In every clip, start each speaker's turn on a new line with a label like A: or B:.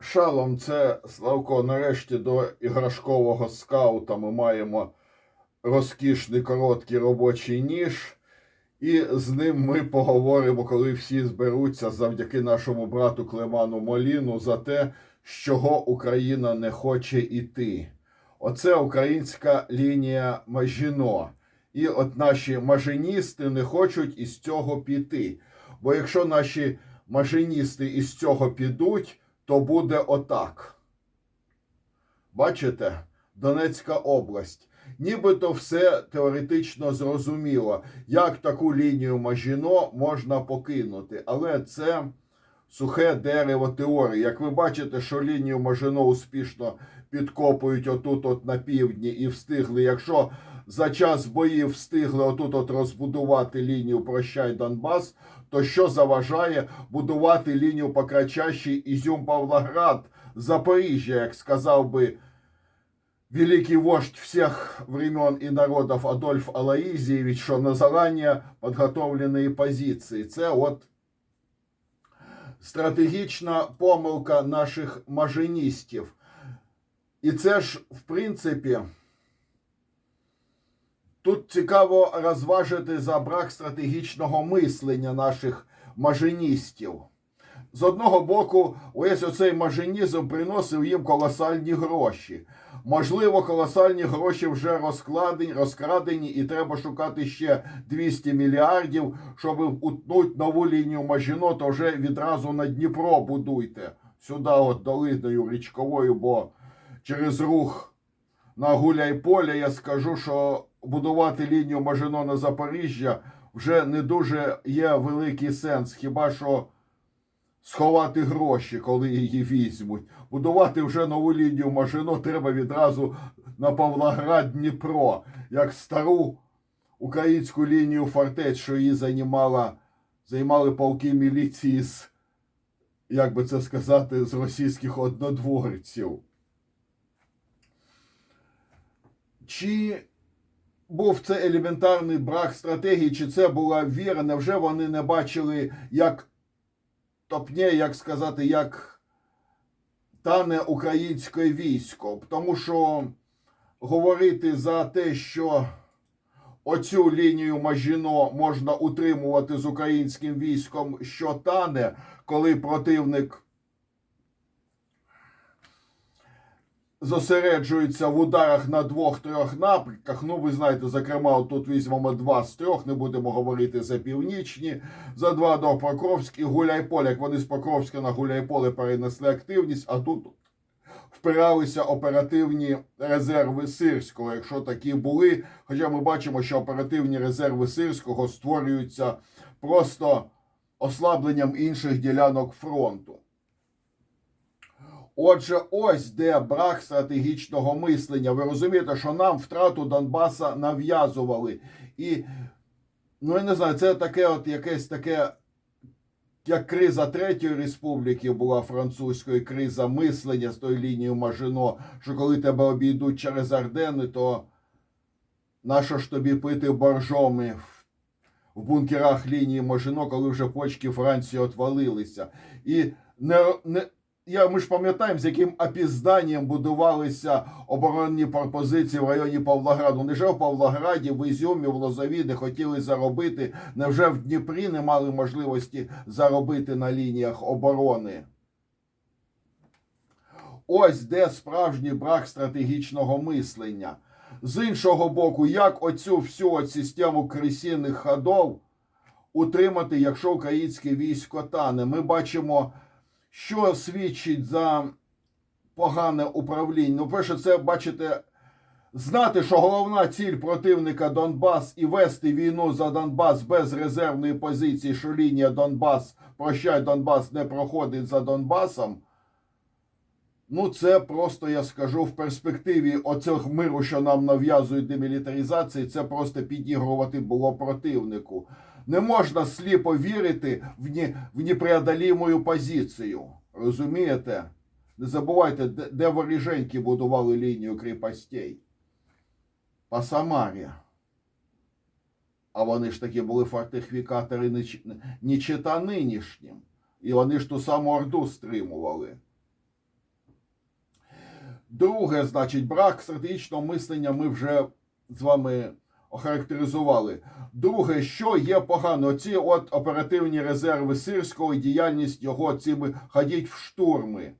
A: Шалом, це Славко. Нарешті до іграшкового скаута ми маємо розкішний короткий робочий ніж. І з ним ми поговоримо, коли всі зберуться завдяки нашому брату Клеману Моліну за те, з чого Україна не хоче йти. Оце українська лінія Мажіно. І от наші маженісти не хочуть із цього піти. Бо якщо наші маженісти із цього підуть, то буде отак. Бачите? Донецька область. Нібито все теоретично зрозуміло, як таку лінію Мажіно можна покинути. Але це сухе дерево теорії. Як ви бачите, що лінію Мажино успішно підкопують отут от на півдні і встигли, якщо за час боїв встигли отут от розбудувати лінію Прощай Донбас, то що заважає будувати лінію по кратчащій Ізюм Павлоград, Запоріжжя, як сказав би великий вождь всех времен и народов Адольф Алаизиевич, що на заранее підготовлені позиції. Це от стратегічна помилка наших маженістів. І це ж, в принципі, тут цікаво розважити за брак стратегічного мислення наших маженістів. З одного боку, ось оцей маженізм приносив їм колосальні гроші. Можливо, колосальні гроші вже розкладені, розкрадені, і треба шукати ще 200 мільярдів, щоб утнути нову лінію Мажіно, то вже відразу на Дніпро будуйте. Сюди, от долиною річковою, бо через рух на Гуляйполя я скажу, що будувати лінію Мажино на Запоріжжя вже не дуже є великий сенс. Хіба що сховати гроші, коли її візьмуть. Будувати вже нову лінію Мажино треба відразу на Павлоград Дніпро, як стару українську лінію фортець, що її займала, займали полки міліції з, як би це сказати, з російських однодворців. Чи був це елементарний брак стратегії, чи це була віра? Невже вони не бачили, як топне, як сказати, як тане українське військо? Тому що говорити за те, що оцю лінію Мажіно можна утримувати з українським військом, що тане, коли противник зосереджується в ударах на двох-трьох напрямках. Ну, ви знаєте, зокрема, тут візьмемо два з трьох, не будемо говорити за північні, за два до Покровськ і. Як вони з Покровська на Гуляйполе перенесли активність, а тут впиралися оперативні резерви Сирського, якщо такі були. Хоча ми бачимо, що оперативні резерви Сирського створюються просто ослабленням інших ділянок фронту. Отже, ось де брак стратегічного мислення. Ви розумієте, що нам втрату Донбаса нав'язували. І, ну я не знаю, це таке от якесь таке, як криза Третьої республіки була французької криза мислення з тої лінії Мажино, що коли тебе обійдуть через Ардени, то нащо ж тобі пити боржоми в, бункерах лінії Мажино, коли вже почки Франції отвалилися. І не, не я, ми ж пам'ятаємо, з яким опізданням будувалися оборонні пропозиції в районі Павлограду. Невже в Павлограді, в Ізюмі, в Лозові не хотіли заробити? Невже в Дніпрі не мали можливості заробити на лініях оборони? Ось де справжній брак стратегічного мислення. З іншого боку, як оцю всю систему крисінних ходов утримати, якщо українське військо тане? Ми бачимо що свідчить за погане управління? Ну, перше, це бачите, знати, що головна ціль противника Донбас і вести війну за Донбас без резервної позиції, що лінія Донбас, прощай, Донбас не проходить за Донбасом. Ну, це просто я скажу в перспективі оцього миру, що нам нав'язують демілітаризації, це просто підігрувати було противнику. Не можна сліпо вірити в, не, в непреодолімую позицію. Розумієте? Не забувайте, де, де воріженьки будували лінію кріпостей. По Самарі. А вони ж таки були фортифікатори не, не чита нинішнім. І вони ж ту саму Орду стримували. Друге, значить, брак стратегічного мислення ми вже з вами охарактеризували. Друге, що є погано, ці от оперативні резерви сирського і діяльність його цими ходіть в штурми.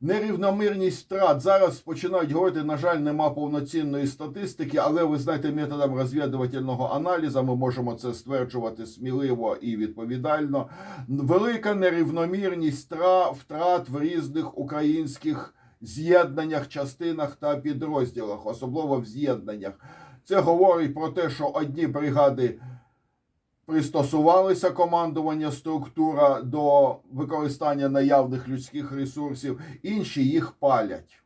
A: Нерівномірність втрат зараз починають говорити, на жаль, нема повноцінної статистики, але ви знаєте, методом розвідувального аналізу ми можемо це стверджувати сміливо і відповідально. Велика нерівномірність втрат в різних українських з'єднаннях, частинах та підрозділах, особливо в з'єднаннях. Це говорить про те, що одні бригади пристосувалися командування структура до використання наявних людських ресурсів, інші їх палять.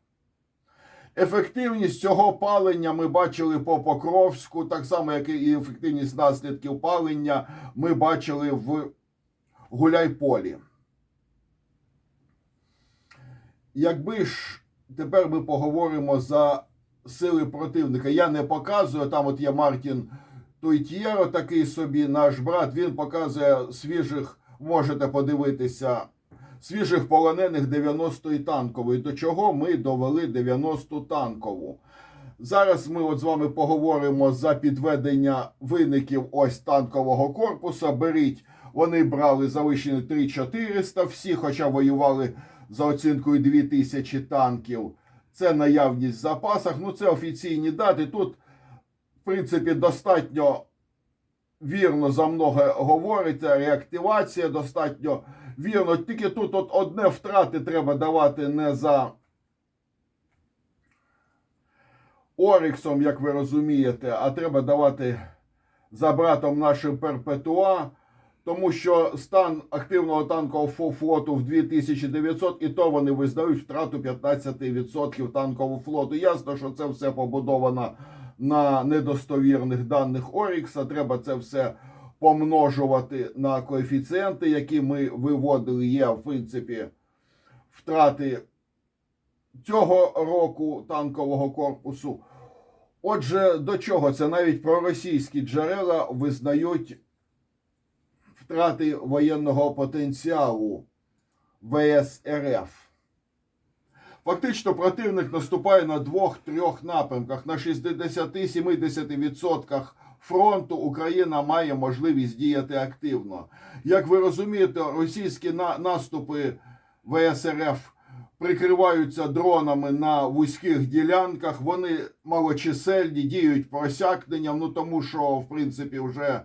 A: Ефективність цього палення ми бачили по Покровську, так само, як і ефективність наслідків палення ми бачили в Гуляйполі. Якби ж тепер ми поговоримо за сили противника, я не показую, там от є Мартін Туйтєро, такий собі наш брат, він показує свіжих, можете подивитися, свіжих полонених 90-ї танкової. До чого ми довели 90-ту танкову. Зараз ми от з вами поговоримо за підведення виників ось танкового корпуса. Беріть, вони брали завищені 3400 всі, хоча воювали за оцінкою 2000 танків. Це наявність в запасах. Ну, це офіційні дати. Тут, в принципі, достатньо вірно за много говориться. Реактивація достатньо вірно. Тільки тут от одне втрати треба давати не за Оріксом, як ви розумієте, а треба давати за братом нашим Перпетуа, тому що стан активного танкового флоту в 2900, і то вони визнають втрату 15% танкового флоту. Ясно, що це все побудовано на недостовірних даних Орікса. Треба це все помножувати на коефіцієнти, які ми виводили. Є, в принципі, втрати цього року танкового корпусу. Отже, до чого це навіть проросійські джерела визнають втрати воєнного потенціалу ВС. Фактично, противник наступає на двох-трьох напрямках. На 60-70% фронту Україна має можливість діяти активно. Як ви розумієте, російські наступи ВСРФ прикриваються дронами на вузьких ділянках. Вони малочисельні, діють просякненням, ну тому що, в принципі, вже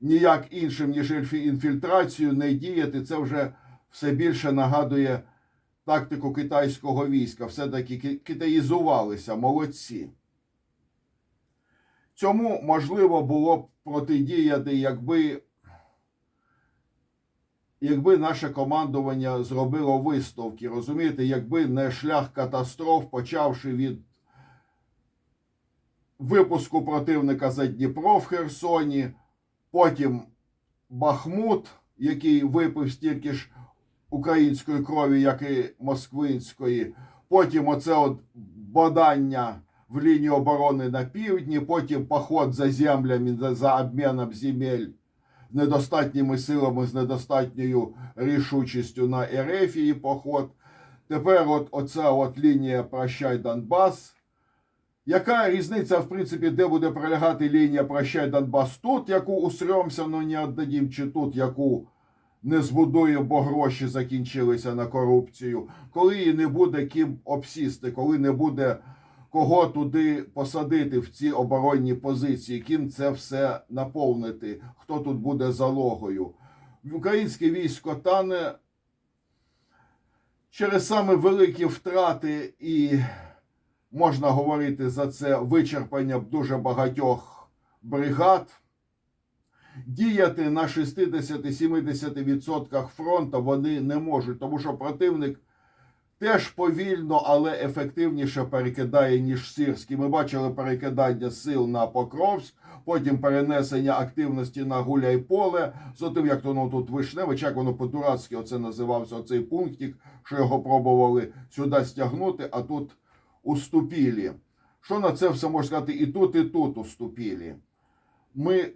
A: ніяк іншим, ніж інфільтрацію не діяти. Це вже все більше нагадує тактику китайського війська. Все-таки китаїзувалися, молодці. Цьому можливо було б протидіяти, якби, якби наше командування зробило висновки. Розумієте, якби не шлях катастроф, почавши від випуску противника за Дніпро в Херсоні, потім Бахмут, який випив стільки ж української крові, як і москвинської. Потім оце от бодання в лінії оборони на півдні, потім поход за землями, за- обміном земель недостатніми силами, з недостатньою рішучістю на Ерефії поход. Тепер от оця от лінія Прощай Донбас. Яка різниця, в принципі, де буде пролягати лінія Прощай Донбас тут, яку усремся, но не віддадім, чи тут, яку не збудує, бо гроші закінчилися на корупцію, коли її не буде ким обсісти, коли не буде кого туди посадити в ці оборонні позиції, ким це все наповнити, хто тут буде залогою. Українське військо тане через саме великі втрати і можна говорити за це вичерпання дуже багатьох бригад. Діяти на 60-70% фронту вони не можуть, тому що противник теж повільно, але ефективніше перекидає, ніж Сирський. Ми бачили перекидання сил на Покровськ, потім перенесення активності на Гуляйполе, з тим, як то ну, тут Вишневич, як воно по-дурацьки оце називався, оцей пунктик, що його пробували сюди стягнути, а тут уступили. Що на це все можна сказати? І тут, і тут уступили. Ми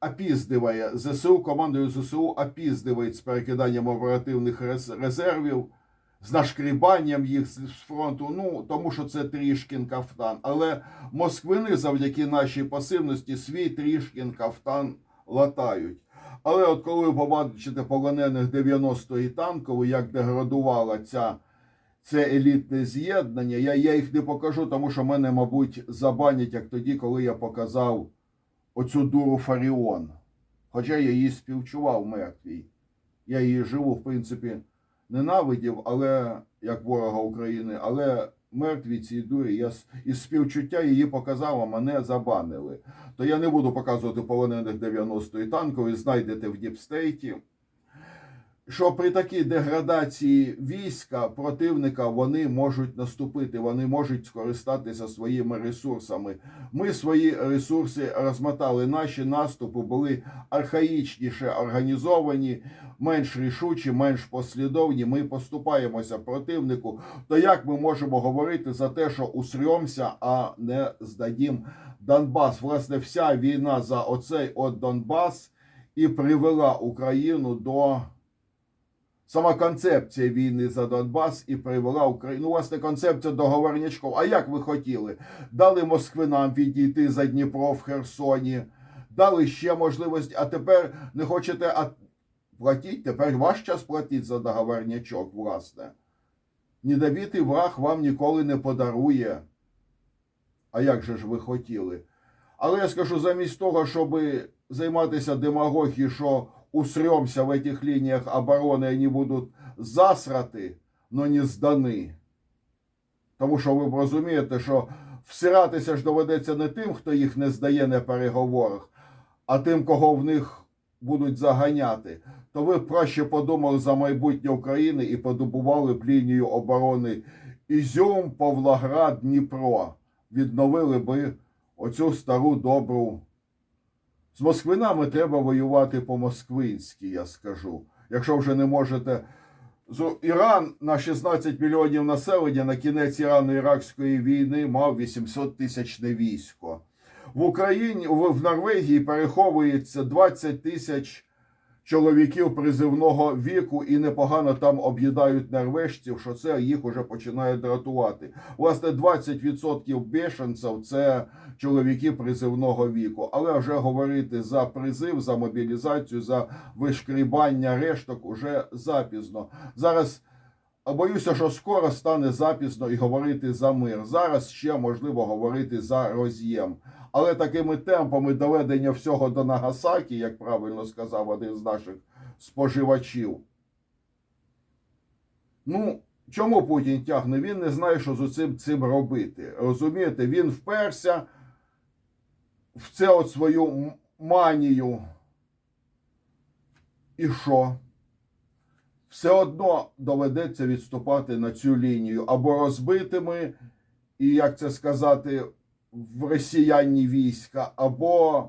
A: опіздиває ЗСУ, командою ЗСУ опіздивають з перекиданням оперативних резервів. з нашкрібанням їх з фронту, ну тому що це Трішкін кафтан. Але москвини завдяки нашій пасивності свій Трішкін кафтан латають. Але от коли ви побачите полонених 90-ї танкової, як деградувала ця, це елітне з'єднання, я, я їх не покажу, тому що мене, мабуть, забанять, як тоді, коли я показав оцю дуру Фаріон. Хоча я її співчував мертвій. Я її живу, в принципі, ненавидів, але як ворога України, але мертві цій дурі, я із співчуття її показав, а мене забанили. То я не буду показувати полонених 90-ї танкової, знайдете в Діпстейті. Що при такій деградації війська противника вони можуть наступити, вони можуть скористатися своїми ресурсами. Ми свої ресурси розмотали. Наші наступи були архаїчніше організовані, менш рішучі, менш послідовні. Ми поступаємося противнику. То як ми можемо говорити за те, що усрьомся, а не здадім Донбас? Власне, вся війна за оцей от Донбас і привела Україну до. Сама концепція війни за Донбас і привела Україну. Ну, власне, концепція договорнячков. А як ви хотіли? Дали москвинам відійти за Дніпро в Херсоні, дали ще можливість, а тепер не хочете а... платіть, тепер ваш час платіть за договорнячок, власне. Недобитий враг вам ніколи не подарує. А як же ж ви хотіли? Але я скажу, замість того, щоб займатися демагогією, що усремся в этих линиях обороны, они будут засрати, но не здані. Тому що ви розумієте, що всиратися ж доведеться не тим, хто їх не здає на переговорах, а тим, кого в них будуть заганяти. То ви б краще подумали за майбутнє України і подобували б лінію оборони Ізюм, Павлоград, Дніпро. Відновили би оцю стару добру. З москвинами треба воювати по-москвинськи, я скажу. Якщо вже не можете. Іран на 16 мільйонів населення на кінець Ірано-Іракської війни мав 800 тисячне військо. В Україні в в Норвегії переховується 20 тисяч чоловіків призивного віку і непогано там об'їдають норвежців, що це їх уже починає дратувати. Власне, 20% бешенців це чоловіки призивного віку. Але вже говорити за призив, за мобілізацію, за вишкрібання решток уже запізно. Зараз боюся, що скоро стане запізно і говорити за мир. Зараз ще можливо говорити за роз'єм. Але такими темпами доведення всього до Нагасакі, як правильно сказав один з наших споживачів. Ну, чому Путін тягне? Він не знає, що з цим цим робити. Розумієте, він вперся в це от свою манію. І що? Все одно доведеться відступати на цю лінію або розбитими, і як це сказати, в росіяні війська, або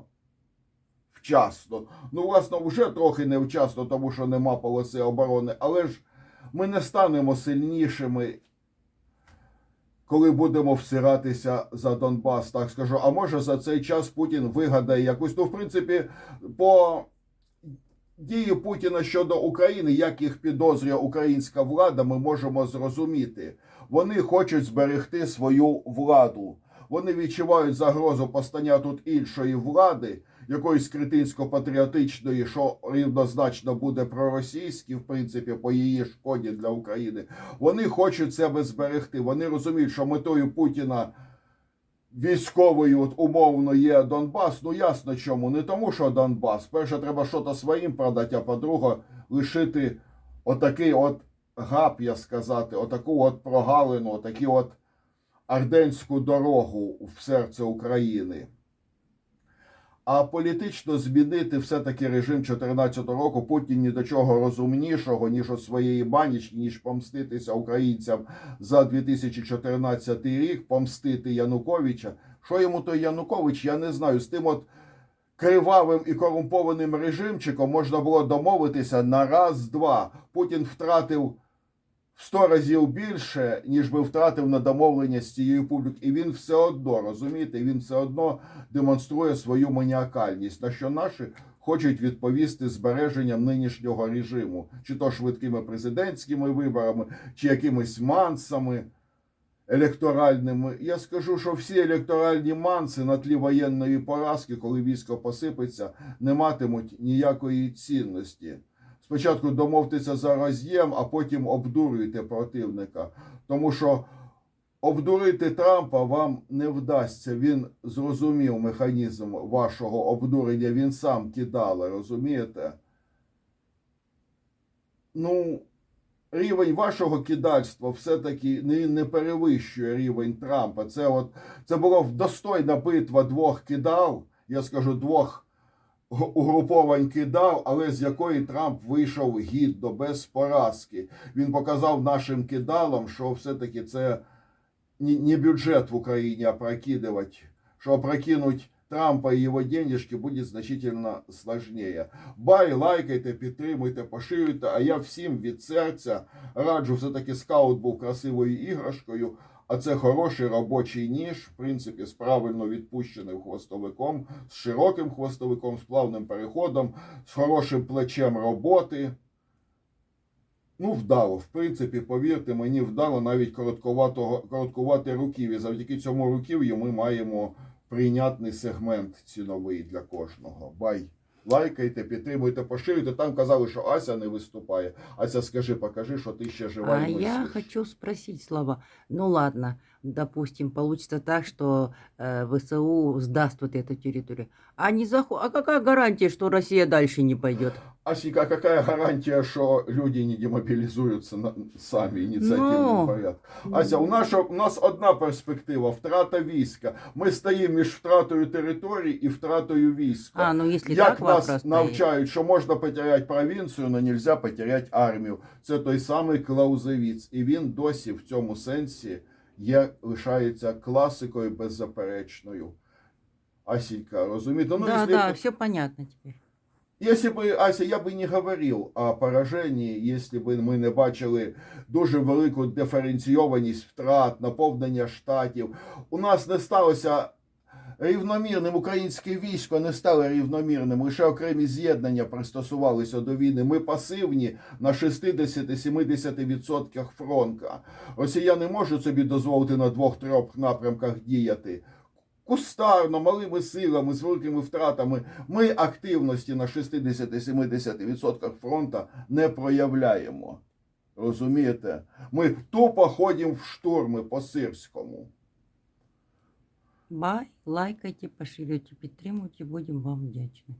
A: вчасно. Ну, власне, вже трохи невчасно, тому що нема полоси оборони, але ж ми не станемо сильнішими, коли будемо всиратися за Донбас, так скажу. А може за цей час Путін вигадає якусь. Ну, в принципі, по дії Путіна щодо України, як їх підозрює українська влада, ми можемо зрозуміти. Вони хочуть зберегти свою владу. Вони відчувають загрозу постання тут іншої влади, якоїсь критинсько-патріотичної, що рівнозначно буде проросійські, в принципі, по її шкоді для України. Вони хочуть себе зберегти. Вони розуміють, що метою Путіна військовою от, умовно є Донбас. Ну ясно чому. Не тому, що Донбас. Перше, треба щось своїм продати, а по-друге, лишити отакий от гап, я сказати, отаку от прогалину, отакі от Арденську дорогу в серце України. А політично змінити все-таки режим 2014 року Путін ні до чого розумнішого, ніж у своєї банічні, ніж помститися українцям за 2014 рік, помстити Януковича. Що йому той Янукович, я не знаю. З тим от кривавим і корумпованим режимчиком можна було домовитися на раз-два. Путін втратив в 100 разів більше, ніж би втратив на домовлення з цією публікою. І він все одно, розумієте, він все одно демонструє свою маніакальність, на що наші хочуть відповісти збереженням нинішнього режиму, чи то швидкими президентськими виборами, чи якимись мансами електоральними. Я скажу, що всі електоральні манси на тлі воєнної поразки, коли військо посипеться, не матимуть ніякої цінності. Спочатку домовтеся за роз'єм, а потім обдурюйте противника. Тому що обдурити Трампа вам не вдасться. Він зрозумів механізм вашого обдурення, він сам кидала, розумієте? Ну, рівень вашого кидальства все-таки не, не перевищує рівень Трампа. Це от це була достойна битва двох кидал, я скажу, двох угруповань кидав, але з якої Трамп вийшов гідно, без поразки. Він показав нашим кидалам, що все-таки це не, бюджет в Україні опрокидывать, что опрокинуть Трампа и его денежки будет значительно сложнее. Бай, лайкайте, підтримуйте, поширюйте, а я всім від серця раджу, все-таки скаут був красивою іграшкою, а це хороший робочий ніж, в принципі, з правильно відпущеним хвостовиком, з широким хвостовиком, з плавним переходом, з хорошим плечем роботи. Ну, вдало, в принципі, повірте мені, вдало навіть короткувати руків'я. Завдяки цьому руків'ю ми маємо прийнятний сегмент ціновий для кожного. Бай. Лайкайте, підтримуйте, поширюйте. Там казали, що Ася не виступає. Ася, скажи, покажи, що ти ще жива
B: А
A: і
B: я
A: мислиш.
B: хочу спросить, Слава, ну ладно, допустим, получится так, что э, ВСУ сдаст вот эту территорию. А, не заху... а какая гарантия, что Россия дальше не пойдет?
A: Асіка, какая гарантія, що люди не демобілізуються на... самі ініціативним
B: Ну.
A: порядком? Ася, у нас, у нас одна перспектива втрата війська. Ми стоїмо між втратою території і втратою війська.
B: А, ну если
A: Як
B: так вопрос
A: нас
B: стоит.
A: навчають, що можна потеряти провінцію, але нельзя потеряти армію. Це той самий Клаузевіц. І він досі в цьому сенсі Є, лишається класикою беззаперечною. Асінька, розумієте? Ну,
B: да,
A: якщо-
B: да, все понятно теперь.
A: Если бы, Ася, я би не говорив о пораженні, якщо б ми не бачили дуже велику диференційованість втрат, наповнення штатів. У нас не сталося рівномірним українське військо не стало рівномірним. Лише окремі з'єднання пристосувалися до війни. Ми пасивні на 60-70% фронта. Росіяни можуть собі дозволити на двох-трьох напрямках діяти. Кустарно, малими силами, з великими втратами. Ми активності на 60-70% фронта не проявляємо. Розумієте? Ми тупо ходимо в штурми по сирському.
B: Бай, лайкайте, поширюйте, підтримуйте, будем вам вдячны.